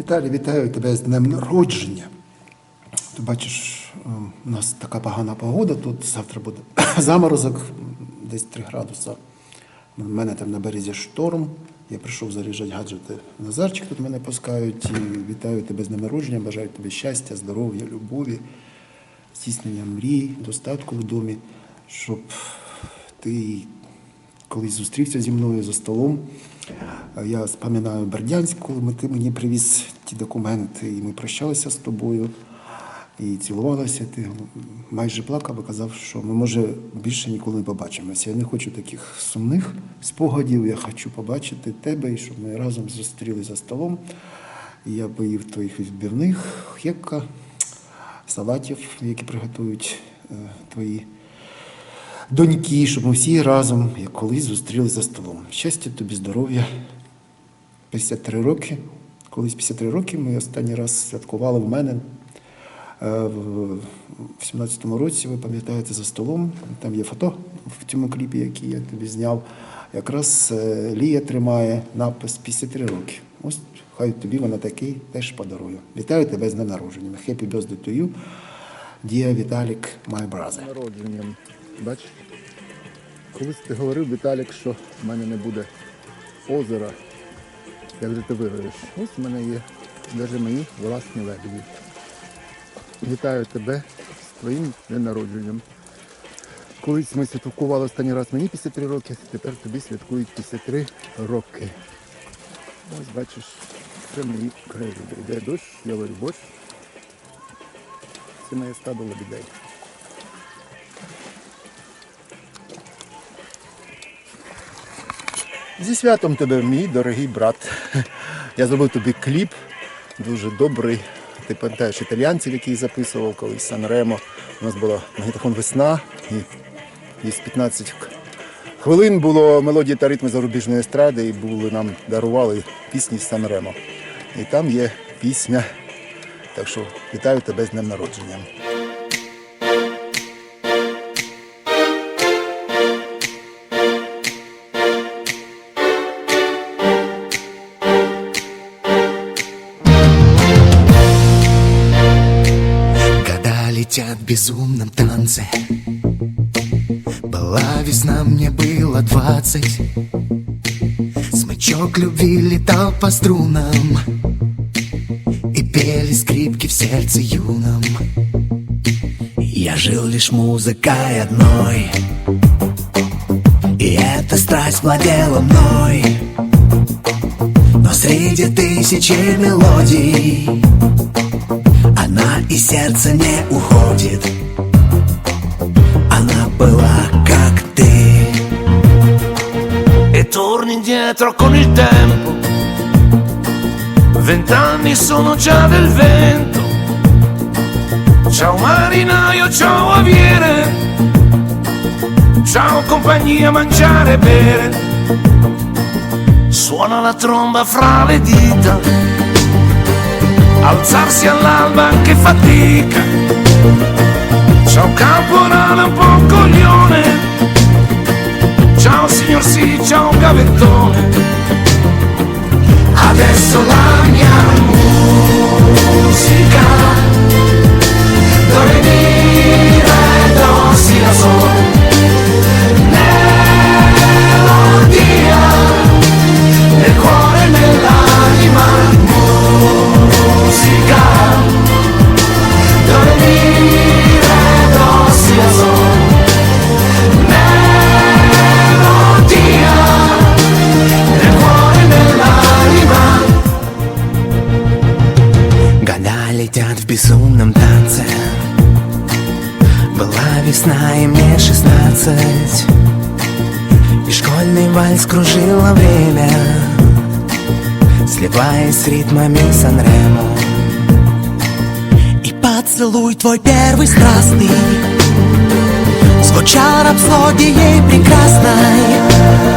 Віталій, вітаю тебе з днем народження. Ти бачиш, ем, у нас така погана погода, тут завтра буде заморозок, десь 3 градуса. У мене там на березі шторм. Я прийшов заряджати гаджети. Назарчик тут мене пускають. І вітаю тебе з днем народження, бажаю тобі щастя, здоров'я, любові, здійснення мрій, достатку в домі, щоб ти колись зустрівся зі мною за столом. Я споминаю Бердянськ, коли ти мені привіз ті документи, і ми прощалися з тобою і цілувалися. Ти майже плакав і казав, що ми, може, більше ніколи не побачимося. Я не хочу таких сумних спогадів. Я хочу побачити тебе і щоб ми разом зустрілися за столом. Я поїв твоїх відбивних, хекка, салатів, які приготують е, твої доньки, щоб ми всі разом, як колись, зустрілися за столом. Щастя тобі, здоров'я. 53 роки. Колись 53 роки ми останній раз святкували в мене е, в 17-му році, ви пам'ятаєте, за столом. Там є фото в цьому кліпі, який я тобі зняв. Якраз е, Лія тримає напис 53 роки. Ось хай тобі вона такий теж подарує. Вітаю тебе з днем народження. Happy birthday to you. Dear Віталік, my brother. народженням. Бачиш? Колись ти говорив, Віталік, що в мене не буде озера. Як же ти виграєш? Ось в мене є навіть мої власні лебеді. Вітаю тебе з твоїм днем народженням. Колись ми святкували останній раз мені 53 роки, тепер тобі святкують 53 роки. Ось бачиш, це мої краєвиди. Йде дощ, я ловлю борщ. Це моє стадо лебедей. Зі святом тебе, мій дорогий брат. Я зробив тобі кліп, дуже добрий. Ти пам'ятаєш італіянців, який записував колись Сан-Ремо. У нас була магнітофон весна і із 15 хвилин було мелодії та ритми зарубіжної естради, і були нам дарували пісні з Сан-Ремо. І там є пісня. Так що вітаю тебе з днем народження. Безумном танце. Была весна, мне было двадцать. Смычок любви летал по струнам. И пели скрипки в сердце юном. Я жил лишь музыкой одной. И эта страсть владела мной. Но среди тысячи мелодий она из сердца не уходит Она была как ты e torni indietro con il tempo. Vent'anni sono già del vento. Ciao marinaio, ciao aviere. Ciao compagnia, mangiare e bere. Suona la tromba fra le dita. Alzarsi all'alba anche fatica. Ciao caporale un po' coglione. Ciao signor sì, ciao gavettone Adesso la mia musica летят в безумном танце Была весна и мне шестнадцать И школьный вальс кружила время Сливаясь с ритмами Санремо И поцелуй твой первый страстный Звучал рапсодией прекрасной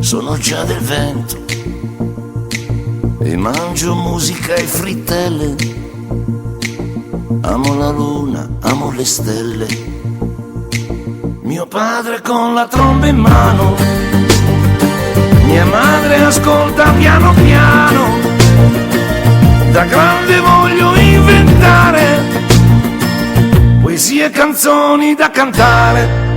Sono già del vento e mangio musica e frittelle. Amo la luna, amo le stelle. Mio padre con la tromba in mano, mia madre ascolta piano piano. Da grande voglio inventare poesie e canzoni da cantare